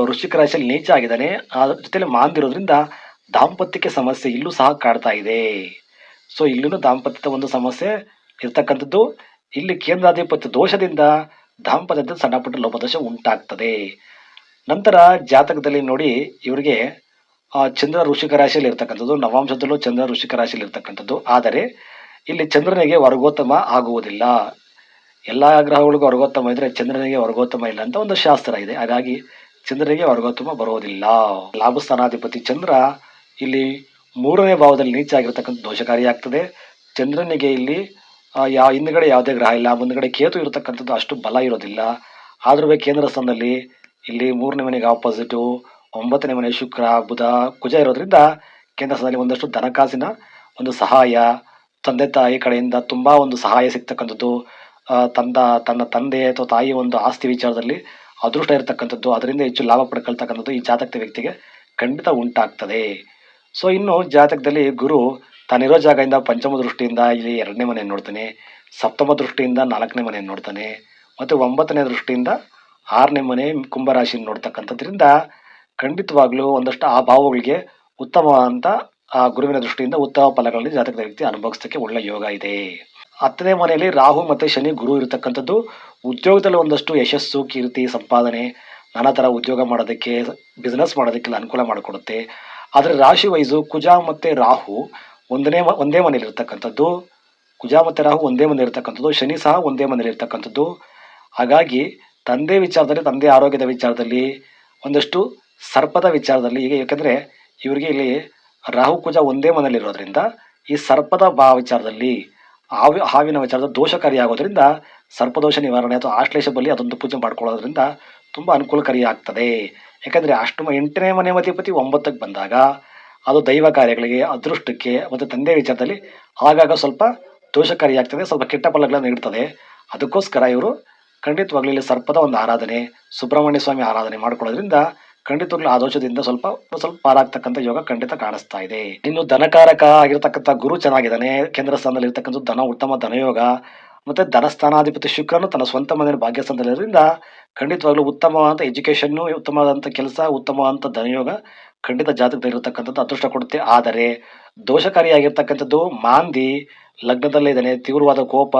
ವೃಶ್ಚಿಕ ರಾಶಿಯಲ್ಲಿ ನೀಚ ಆಗಿದ್ದಾನೆ. ಅದ್ರ ಜೊತೆಲಿ ಮಾಂದಿರೋದ್ರಿಂದ ದಾಂಪತ್ಯಕ್ಕೆ ಸಮಸ್ಯೆ ಇಲ್ಲೂ ಸಹ ಕಾಡ್ತಾ ಇದೆ. ಸೊ ಇಲ್ಲೂ ದಾಂಪತ್ಯದ ಒಂದು ಸಮಸ್ಯೆ ಇರ್ತಕ್ಕಂಥದ್ದು. ಇಲ್ಲಿ ಕೇಂದ್ರಾಧಿಪತ್ಯ ದೋಷದಿಂದ ದಾಂಪತ್ಯದ ಸಣ್ಣ ಪುಟ್ಟ ಲೋಪದೋಷ ಉಂಟಾಗ್ತದೆ. ನಂತರ ಜಾತಕದಲ್ಲಿ ನೋಡಿ ಇವರಿಗೆ ಚಂದ್ರ ಋಷಿಕ ರಾಶಿಯಲ್ಲಿ ಇರ್ತಕ್ಕಂಥದ್ದು, ನವಾಂಶದಲ್ಲೂ ಚಂದ್ರ ಋಷಿಕ ರಾಶಿಯಲ್ಲಿ ಇರ್ತಕ್ಕಂಥದ್ದು. ಆದರೆ ಇಲ್ಲಿ ಚಂದ್ರನಿಗೆ ವರ್ಗೋತ್ತಮ ಆಗುವುದಿಲ್ಲ. ಎಲ್ಲ ಗ್ರಹಗಳಿಗೂ ವರ್ಗೋತ್ತಮ ಇದ್ರೆ ಚಂದ್ರನಿಗೆ ವರ್ಗೋತ್ತಮ ಇಲ್ಲ ಅಂತ ಒಂದು ಶಾಸ್ತ್ರ ಇದೆ. ಹಾಗಾಗಿ ಚಂದ್ರನಿಗೆ ವರ್ಗೋತ್ತಮ ಬರೋದಿಲ್ಲ ಲಾಭಸ್ಥಾನಾಧಿಪತಿ ಚಂದ್ರ ಇಲ್ಲಿ ಮೂರನೇ ಭಾವದಲ್ಲಿ ನೀಚ ದೋಷಕಾರಿಯಾಗ್ತದೆ ದೋಷಕಾರಿ ಆಗ್ತದೆ. ಚಂದ್ರನಿಗೆ ಇಲ್ಲಿ ಯಾ, ಹಿಂದ್ಗಡೆ ಯಾವುದೇ ಗ್ರಹ ಇಲ್ಲ. ಮುಂದ್ಗಡೆ ಕೇತು ಇರತಕ್ಕಂಥದ್ದು ಅಷ್ಟು ಬಲ ಇರೋದಿಲ್ಲ. ಆದ್ರೂ ಕೇಂದ್ರ ಸ್ಥಾನದಲ್ಲಿ ಇಲ್ಲಿ ಮೂರನೇ ಮನೆಗೆ ಆಪೋಸಿಟು ಒಂಬತ್ತನೇ ಮನೆ ಶುಕ್ರ, ಬುಧ, ಕುಜ ಇರೋದ್ರಿಂದ ಕೇಂದ್ರ ಸ್ಥಾನದಲ್ಲಿ ಒಂದಷ್ಟು ಧನಕಾಸಿನ ಒಂದು ಸಹಾಯ, ತಂದೆ ತಾಯಿ ಕಡೆಯಿಂದ ತುಂಬಾ ಒಂದು ಸಹಾಯ ಸಿಗ್ತಕ್ಕಂಥದ್ದು. ತಂದ, ತನ್ನ ತಂದೆ ಅಥವಾ ತಾಯಿ ಒಂದು ಆಸ್ತಿ ವಿಚಾರದಲ್ಲಿ ಅದೃಷ್ಟ ಇರತಕ್ಕಂಥದ್ದು, ಅದರಿಂದ ಹೆಚ್ಚು ಲಾಭ ಪಡ್ಕೊಳ್ತಕ್ಕಂಥದ್ದು ಈ ಜಾತಕದ ವ್ಯಕ್ತಿಗೆ ಖಂಡಿತ ಉಂಟಾಗ್ತದೆ. ಸೊ ಇನ್ನು ಜಾತಕದಲ್ಲಿ ಗುರು ತಾನಿರೋ ಜಾಗದಿಂದ ಪಂಚಮ ದೃಷ್ಟಿಯಿಂದ ಇಲ್ಲಿ ಎರಡನೇ ಮನೆಯನ್ನು ನೋಡ್ತಾನೆ, ಸಪ್ತಮ ದೃಷ್ಟಿಯಿಂದ ನಾಲ್ಕನೇ ಮನೆಯನ್ನು ನೋಡ್ತಾನೆ, ಮತ್ತು ಒಂಬತ್ತನೇ ದೃಷ್ಟಿಯಿಂದ ಆರನೇ ಮನೆ ಕುಂಭರಾಶಿಯನ್ನು ನೋಡ್ತಕ್ಕಂಥದ್ರಿಂದ ಖಂಡಿತವಾಗ್ಲೂ ಒಂದಷ್ಟು ಆ ಭಾವಗಳಿಗೆ ಉತ್ತಮವಾದಂಥ ಆ ಗುರುವಿನ ದೃಷ್ಟಿಯಿಂದ ಉತ್ತಮ ಫಲಗಳಲ್ಲಿ ಜಾತಕದ ವ್ಯಕ್ತಿ ಅನುಭವಿಸೋಕ್ಕೆ ಒಳ್ಳೆ ಯೋಗ ಇದೆ. ಹತ್ತನೇ ಮನೆಯಲ್ಲಿ ರಾಹು ಮತ್ತು ಶನಿ ಗುರು ಇರತಕ್ಕಂಥದ್ದು. ಉದ್ಯೋಗದಲ್ಲಿ ಒಂದಷ್ಟು ಯಶಸ್ಸು, ಕೀರ್ತಿ, ಸಂಪಾದನೆ, ನಾನಾ ಥರ ಉದ್ಯೋಗ ಮಾಡೋದಕ್ಕೆ ಬಿಸ್ನೆಸ್ ಮಾಡೋದಕ್ಕೆಲ್ಲ ಅನುಕೂಲ ಮಾಡಿಕೊಡುತ್ತೆ. ಆದರೆ ರಾಶಿ ವೈಸು ಕುಜ ಮತ್ತು ರಾಹು ಒಂದನೇ ಒಂದೇ ಮನೇಲಿ ಇರ್ತಕ್ಕಂಥದ್ದು. ಕುಜ ಮತ್ತು ರಾಹು ಒಂದೇ ಮನೇಲಿ ಇರ್ತಕ್ಕಂಥದ್ದು. ಶನಿ ಸಹ ಒಂದೇ ಮನೇಲಿ ಹಾಗಾಗಿ ತಂದೆ ವಿಚಾರದಲ್ಲಿ, ತಂದೆ ಆರೋಗ್ಯದ ವಿಚಾರದಲ್ಲಿ, ಒಂದಷ್ಟು ಸರ್ಪದ ವಿಚಾರದಲ್ಲಿ ಈಗ ಏಕೆಂದರೆ ಇವರಿಗೆ ಇಲ್ಲಿ ರಾಹು, ಕುಜ ಒಂದೇ ಮನೇಲಿ ಇರೋದ್ರಿಂದ ಈ ಸರ್ಪದ ಬಾ ವಿಚಾರದಲ್ಲಿ ಹಾವಿ, ಹಾವಿನ ವಿಚಾರದ ದೋಷಕಾರಿ ಆಗೋದ್ರಿಂದ ಸರ್ಪದೋಷ ನಿವಾರಣೆ ಅಥವಾ ಆಶ್ಲೇಷ ಬಲಿ ಅದೊಂದು ಪೂಜೆ ಮಾಡ್ಕೊಳ್ಳೋದ್ರಿಂದ ತುಂಬ ಅನುಕೂಲಕಾರಿ ಆಗ್ತದೆ ಯಾಕಂದರೆ ಅಷ್ಟಮ ಎಂಟನೇ ಮನೆ ಅಧಿಪತಿ ಒಂಬತ್ತಕ್ಕೆ ಬಂದಾಗ ಅದು ದೈವ ಕಾರ್ಯಗಳಿಗೆ, ಅದೃಷ್ಟಕ್ಕೆ ಮತ್ತು ತಂದೆ ವಿಚಾರದಲ್ಲಿ ಆಗಾಗ ಸ್ವಲ್ಪ ದೋಷಕಾರಿಯಾಗ್ತದೆ, ಸ್ವಲ್ಪ ಕೆಟ್ಟ ಫಲಗಳನ್ನು ನೀಡ್ತದೆ. ಅದಕ್ಕೋಸ್ಕರ ಇವರು ಖಂಡಿತವಾಗ್ಲೂ ಸರ್ಪದ ಒಂದು ಆರಾಧನೆ, ಸುಬ್ರಹ್ಮಣ್ಯ ಸ್ವಾಮಿ ಆರಾಧನೆ ಮಾಡ್ಕೊಳ್ಳೋದ್ರಿಂದ ಖಂಡಿತವಾಗ್ಲೂ ಆ ದೋಷದಿಂದ ಸ್ವಲ್ಪ ಸ್ವಲ್ಪ ಪಾರಾಗ್ತಕ್ಕಂಥ ಯೋಗ ಖಂಡಿತ ಕಾಣಿಸ್ತಾ ಇದೆ. ಇನ್ನು ಧನಕಾರಕ ಆಗಿರತಕ್ಕಂತ ಗುರು ಚೆನ್ನಾಗಿದ್ದಾನೆ. ಕೇಂದ್ರ ಸ್ಥಾನದಲ್ಲಿ ಇರತಕ್ಕಂತ ಧನ, ಉತ್ತಮ ಧನಯೋಗ ಮತ್ತೆ ಧನಸ್ಥಾನಾಧಿಪತಿ ಶುಕ್ರನು ತನ್ನ ಸ್ವಂತ ಮನೆಯ ಭಾಗ್ಯಸ್ಥಾನದಲ್ಲಿರೋದ್ರಿಂದ ಖಂಡಿತವಾಗ್ಲೂ ಉತ್ತಮವಾದಂಥ ಎಜುಕೇಷನ್ನು, ಉತ್ತಮವಾದಂಥ ಕೆಲಸ, ಉತ್ತಮವಾದಂಥ ಧನಯೋಗ ಖಂಡಿತ ಜಾತಕದಲ್ಲಿ ಇರತಕ್ಕಂಥದ್ದು ಅದೃಷ್ಟ ಕೊಡುತ್ತೆ. ಆದರೆ ದೋಷಕಾರಿಯಾಗಿರ್ತಕ್ಕಂಥದ್ದು ಮಾಂದಿ, ಲಗ್ನದಲ್ಲೇ ಇದ್ದಾನೆ, ತೀವ್ರವಾದ ಕೋಪ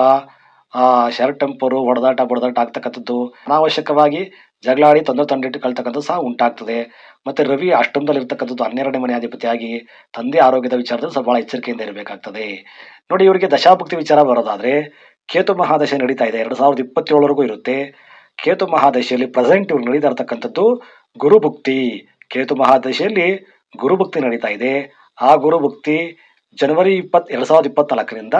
ಶರ್ಟ್ ಟೆಂಪರು ಹೊಡೆದಾಟ ಬಡದಾಟ ಆಗ್ತಕ್ಕಂಥದ್ದು. ಅನಾವಶ್ಯಕವಾಗಿ ಜಗಳಾಡಿ ತೊಂದರೆ ಕಳ್ತಕ್ಕಂಥದ್ದು ಸಹ ಉಂಟಾಗ್ತದೆ. ಮತ್ತೆ ರವಿ ಅಷ್ಟಮದಲ್ಲಿ ಇರ್ತಕ್ಕಂಥದ್ದು ಹನ್ನೆರಡನೇ ಮನೆ ಅಧಿಪತಿಯಾಗಿ ತಂದೆ ಆರೋಗ್ಯದ ವಿಚಾರದಲ್ಲಿ ಸ್ವಲ್ಪ ಭಾಳ ಎಚ್ಚರಿಕೆಯಿಂದ ಇರಬೇಕಾಗ್ತದೆ. ನೋಡಿ, ಇವರಿಗೆ ದಶಾಭಕ್ತಿ ವಿಚಾರ ಬರೋದಾದ್ರೆ ಕೇತು ಮಹಾದಶೆ ನಡೀತಾ ಇದೆ. ಎರಡು ಸಾವಿರದ ಇಪ್ಪತ್ತೇಳವರೆಗೂ ಇರುತ್ತೆ. ಕೇತು ಮಹಾದಶೆಯಲ್ಲಿ ಪ್ರೆಸೆಂಟ್ ಇವ್ರು ನಡೀತಾ ಇರತಕ್ಕಂಥದ್ದು ಗುರುಭುಕ್ತಿ. ಕೇತು ಮಹಾದಶೆಯಲ್ಲಿ ಗುರುಭುಕ್ತಿ ನಡೀತಾ ಇದೆ. ಆ ಗುರುಭುಕ್ತಿ ಜನವರಿ ಇಪ್ಪತ್, ಎರಡು ಸಾವಿರದ ಇಪ್ಪತ್ನಾಲ್ಕರಿಂದ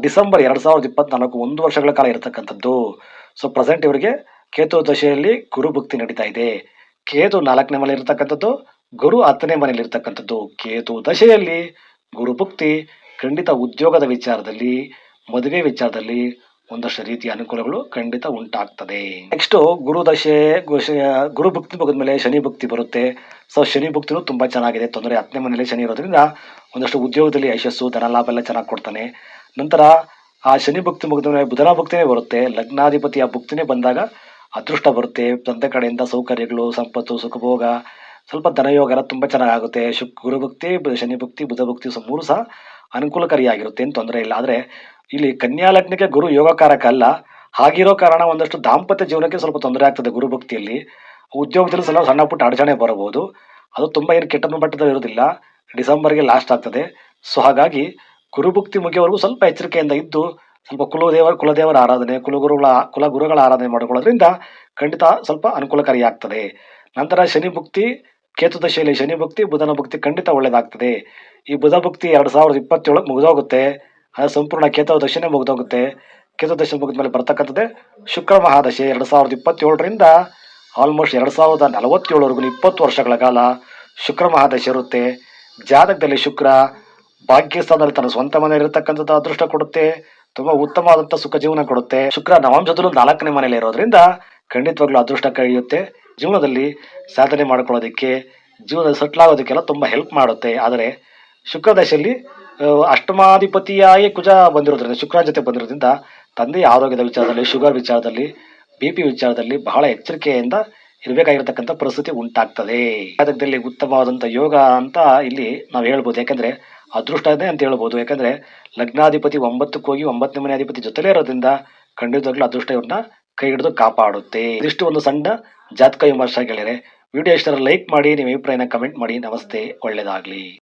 ಡಿಸೆಂಬರ್ ಎರಡ್ ಸಾವಿರದ ಇಪ್ಪತ್ನಾಲ್ಕು ಒಂದು ವರ್ಷಗಳ ಕಾಲ ಇರತಕ್ಕಂಥದ್ದು. ಸೊ, ಪ್ರೆಸೆಂಟ್ ಇವರಿಗೆ ಕೇತು ದಶೆಯಲ್ಲಿ ಗುರು ಭಕ್ತಿ ನಡೀತಾ ಇದೆ. ಕೇತು ನಾಲ್ಕನೇ ಮನೆಯಲ್ಲಿ ಇರತಕ್ಕಂಥದ್ದು ಗುರು ಹತ್ತನೇ ಮನೆಯಲ್ಲಿ ಇರ್ತಕ್ಕಂಥದ್ದು ಕೇತು ದಶೆಯಲ್ಲಿ ಗುರು ಭಕ್ತಿ ಖಂಡಿತ ಉದ್ಯೋಗದ ವಿಚಾರದಲ್ಲಿ, ಮದುವೆ ವಿಚಾರದಲ್ಲಿ ಒಂದಷ್ಟು ರೀತಿಯ ಅನುಕೂಲಗಳು ಖಂಡಿತ ಉಂಟಾಗ್ತದೆ. ನೆಕ್ಸ್ಟ್ ಗುರು ದಶೆ, ಗುರು ಭಕ್ತಿ ಮುಗಿದ್ಮೇಲೆ ಶನಿ ಭಕ್ತಿ ಬರುತ್ತೆ. ಸೊ ಶನಿ ಭಕ್ತಿನೂ ತುಂಬಾ ಚೆನ್ನಾಗಿದೆ. ತೊಂದರೆ ಹತ್ತನೇ ಮನೆಯಲ್ಲಿ ಶನಿ ಇರೋದ್ರಿಂದ ಒಂದಷ್ಟು ಉದ್ಯೋಗದಲ್ಲಿ ಯಶಸ್ಸು, ಧನ ಲಾಭ ಎಲ್ಲ ಚೆನ್ನಾಗಿ ಕೊಡ್ತಾನೆ. ನಂತರ ಆ ಶನಿ ಭಕ್ತಿ ಮುಗಿದ ಮೇಲೆ ಬುಧನ ಭಕ್ತಿನೇ ಬರುತ್ತೆ. ಲಗ್ನಾಧಿಪತಿಯ ಭಕ್ತಿನೇ ಬಂದಾಗ ಅದೃಷ್ಟ ಬರುತ್ತೆ. ತಂದೆ ಕಡೆಯಿಂದ ಸೌಕರ್ಯಗಳು, ಸಂಪತ್ತು, ಸುಖಭೋಗ, ಸ್ವಲ್ಪ ಧನಯೋಗ ಎಲ್ಲ ತುಂಬ ಚೆನ್ನಾಗಾಗುತ್ತೆ. ಶುಕ್ ಗುರು ಭಕ್ತಿ ಬ- ಶನಿ ಭಕ್ತಿ, ಬುಧ ಭಕ್ತಿ ಸೊ ಮೂರು ಸಹ ಅನುಕೂಲಕಾರಿಯಾಗಿರುತ್ತೆ, ಏನು ತೊಂದರೆ ಇಲ್ಲ. ಆದರೆ ಇಲ್ಲಿ ಕನ್ಯಾ ಲಗ್ನಕ್ಕೆ ಗುರು ಯೋಗಕಾರಕ ಅಲ್ಲ. ಹಾಗಿರೋ ಕಾರಣ ಒಂದಷ್ಟು ದಾಂಪತ್ಯ ಜೀವನಕ್ಕೆ ಸ್ವಲ್ಪ ತೊಂದರೆ ಆಗ್ತದೆ ಗುರು ಭಕ್ತಿಯಲ್ಲಿ ಉದ್ಯೋಗದಲ್ಲಿ ಸ್ವಲ್ಪ ಸಣ್ಣ ಪುಟ್ಟ ಅಡಚಣೆ ಬರಬಹುದು. ಅದು ತುಂಬ ಏನು ಕೆಟ್ಟ ಮಟ್ಟದಲ್ಲಿ ಇರೋದಿಲ್ಲ ಡಿಸೆಂಬರ್ಗೆ ಲಾಸ್ಟ್ ಆಗ್ತದೆ. ಸೊ ಹಾಗಾಗಿ ಗುರುಭಕ್ತಿ ಮುಗಿಯವರೆಗೂ ಸ್ವಲ್ಪ ಎಚ್ಚರಿಕೆಯಿಂದ ಇದ್ದು ಸ್ವಲ್ಪ ಕುಲದೇವರ ಕುಲದೇವರ ಆರಾಧನೆ, ಕುಲಗುರುಗಳ ಕುಲಗುರುಗಳ ಆರಾಧನೆ ಮಾಡಿಕೊಳ್ಳೋದ್ರಿಂದ ಖಂಡಿತ ಸ್ವಲ್ಪ ಅನುಕೂಲಕಾರಿಯಾಗ್ತದೆ. ನಂತರ ಶನಿ ಭುಕ್ತಿ ಕೇತು ದಶೆಯಲ್ಲಿ ಶನಿ ಭಕ್ತಿ, ಬುಧನ ಭಕ್ತಿ ಖಂಡಿತ ಒಳ್ಳೆಯದಾಗ್ತದೆ. ಈ ಬುಧ ಭಕ್ತಿ ಎರಡು ಸಾವಿರದ ಇಪ್ಪತ್ತೇಳಕ್ಕೆ ಮುಗಿದೋಗುತ್ತೆ. ಅದು ಸಂಪೂರ್ಣ ಕೇತು ದಶೆನೇ ಮುಗಿದೋಗುತ್ತೆ. ಕೇತು ದಶೆ ಮುಗಿದ ಮೇಲೆ ಬರ್ತಕ್ಕಂಥದ್ದೇ ಶುಕ್ರ ಮಹಾದಶೆ ಎರಡು ಸಾವಿರದ ಇಪ್ಪತ್ತೇಳರಿಂದ ಆಲ್ಮೋಸ್ಟ್ ಎರಡು ಸಾವಿರದ ನಲವತ್ತೇಳವರೆಗೂ ಇಪ್ಪತ್ತು ವರ್ಷಗಳ ಕಾಲ ಶುಕ್ರ ಮಹಾದಶೆ ಇರುತ್ತೆ. ಜಾತಕದಲ್ಲಿ ಶುಕ್ರ ಭಾಗ್ಯಸ್ಥಾನದಲ್ಲಿ ತನ್ನ ಸ್ವಂತ ಮನೆ ಇರತಕ್ಕಂಥದ್ದು ಅದೃಷ್ಟ ಕೊಡುತ್ತೆ. ತುಂಬಾ ಉತ್ತಮವಾದಂಥ ಸುಖ ಜೀವನ ಕೊಡುತ್ತೆ. ಶುಕ್ರ ನವಾಂಶದಲ್ಲೂ ನಾಲ್ಕನೇ ಮನೆಯಲ್ಲಿ ಇರೋದ್ರಿಂದ ಖಂಡಿತವಾಗ್ಲೂ ಅದೃಷ್ಟ ಕಳೆಯುತ್ತೆ. ಜೀವನದಲ್ಲಿ ಸಾಧನೆ ಮಾಡ್ಕೊಳ್ಳೋದಕ್ಕೆ, ಜೀವನದಲ್ಲಿ ಸೆಟ್ಲ್ ಆಗೋದಕ್ಕೆಲ್ಲ ತುಂಬ ಹೆಲ್ಪ್ ಮಾಡುತ್ತೆ. ಆದರೆ ಶುಕ್ರ ದಶೆಯಲ್ಲಿ ಅಷ್ಟಮಾಧಿಪತಿಯಾಗಿ ಕುಜ ಬಂದಿರೋದ್ರಿಂದ ಶುಕ್ರ ಜೊತೆ ಬಂದಿರೋದ್ರಿಂದ ತಂದೆಯ ಆರೋಗ್ಯದ ವಿಚಾರದಲ್ಲಿ, ಶುಗರ್ ವಿಚಾರದಲ್ಲಿ ಬಿ ಪಿ ವಿಚಾರದಲ್ಲಿ ಬಹಳ ಎಚ್ಚರಿಕೆಯಿಂದ ಇರಬೇಕಾಗಿರ್ತಕ್ಕಂಥ ಪರಿಸ್ಥಿತಿ ಉಂಟಾಗ್ತದೆ. ಜಾತಕದಲ್ಲಿ ಉತ್ತಮವಾದಂಥ ಯೋಗ ಅಂತ ಇಲ್ಲಿ ನಾವು ಹೇಳ್ಬೋದು. ಯಾಕಂದ್ರೆ ಅದೃಷ್ಟನೇ ಅಂತ ಹೇಳ್ಬೋದು. ಯಾಕಂದ್ರೆ ಲಗ್ನಾಧಿಪತಿ ಒಂಬತ್ತಕ್ಕೆ ಹೋಗಿ ಒಂಬತ್ತನೇ ಮನೆ ಅಧಿಪತಿ ಜೊತೆಲೇ ಇರೋದ್ರಿಂದ ಖಂಡಿತವಾಗ್ಲೂ ಅದೃಷ್ಟ ಇವ್ರನ್ನ ಕೈ ಹಿಡಿದು ಕಾಪಾಡುತ್ತೆ. ಇದಿಷ್ಟು ಒಂದು ಸಣ್ಣ ಜಾತಕ ವಿಮರ್ಶೆ ಗೆಳೆಯರೆ ವಿಡಿಯೋ ಇಷ್ಟರ ಲೈಕ್ ಮಾಡಿ, ನಿಮ್ಮ ಅಭಿಪ್ರಾಯನ ಕಮೆಂಟ್ ಮಾಡಿ. ನಮಸ್ತೆ, ಒಳ್ಳೆಯದಾಗಲಿ.